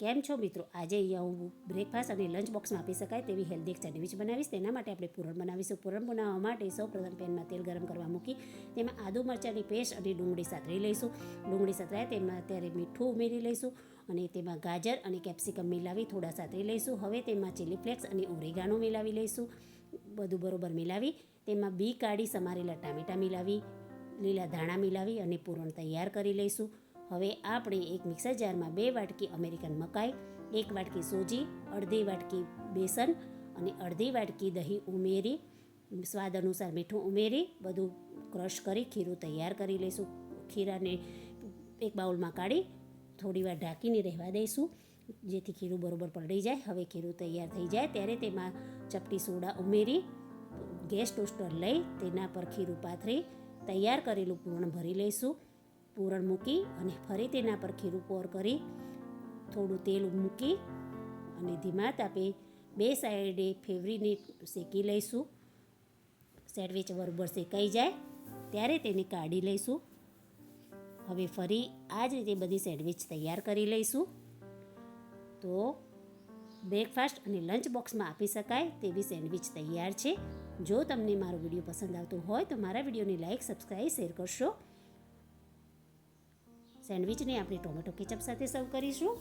કેમ છો મિત્રો? આજે અહીંયા હું બ્રેકફાસ્ટ અને લંચ બોક્સમાં આપી શકાય તેવી હેલ્ધી એક સેન્ડવિચ બનાવીશ. તેના માટે આપણે પૂરણ બનાવીશું. પૂરણ બનાવવા માટે સૌપ્રથમ પેનમાં તેલ ગરમ કરવા મૂકી, તેમાં આદુ મરચાંની પેસ્ટ અને ડુંગળી સાતરી લઈશું. ડુંગળી સાતરાય તેમાં ત્યારે મીઠું ઉમેરી લઈશું અને તેમાં ગાજર અને કેપ્સિકમ મિલાવી થોડા સાતરી લઈશું. હવે તેમાં ચીલી ફ્લેક્સ અને ઓરેગાનો મિલાવી લઈશું. બધું બરોબર મિલાવી, તેમાં બી કાઢી સમારેલા ટામેટાં મિલાવી, લીલા ધાણા મિલાવી અને પૂરણ તૈયાર કરી લઈશું. હવે આપણે એક મિક્સર જારમાં બે વાટકી અમેરિકન મકાઈ, એક વાટકી સોજી, અડધી વાટકી બેસન અને અડધી વાટકી દહીં ઉમેરી, સ્વાદ અનુસાર મીઠું ઉમેરી, બધું ક્રશ કરી ખીરું તૈયાર કરી લઈશું. ખીરાને એક બાઉલમાં કાઢી થોડી વાર ઢાંકીને રહેવા દઈશું. જેથી ખીરું બરોબર પલળી જાય. હવે ખીરું તૈયાર થઈ જાય ત્યારે તેમાં ચપટી સોડા ઉમેરી, ગેસ ટોસ્ટર લઈ તેના પર ખીરું પાથરી, તૈયાર કરેલું પૂર્ણ ભરી લઈશું. પૂરણ મૂકી અને ફરી તેના પર ખીરું પોર કરી થોડું તેલ મૂકી અને ધીમા તાપે બે સાઈડે ફેવરીને શેકી લઈશું. સેન્ડવિચ બરોબર શેકાઈ જાય ત્યારે તેને કાઢી લઈશું. હવે ફરી આ જ રીતે બધી સેન્ડવિચ તૈયાર કરી લઈશું. તો બ્રેકફાસ્ટ અને લંચ બોક્સમાં આપી શકાય તેવી સેન્ડવિચ તૈયાર છે. જો તમને મારો વીડિયો પસંદ આવતો હોય તો મારા વિડીયોને લાઇક સબસ્ક્રાઈબ, શેર કરશો. સેન્ડવિચને આપણે ટોમેટો કેચઅપ સાથે સર્વ કરીશું.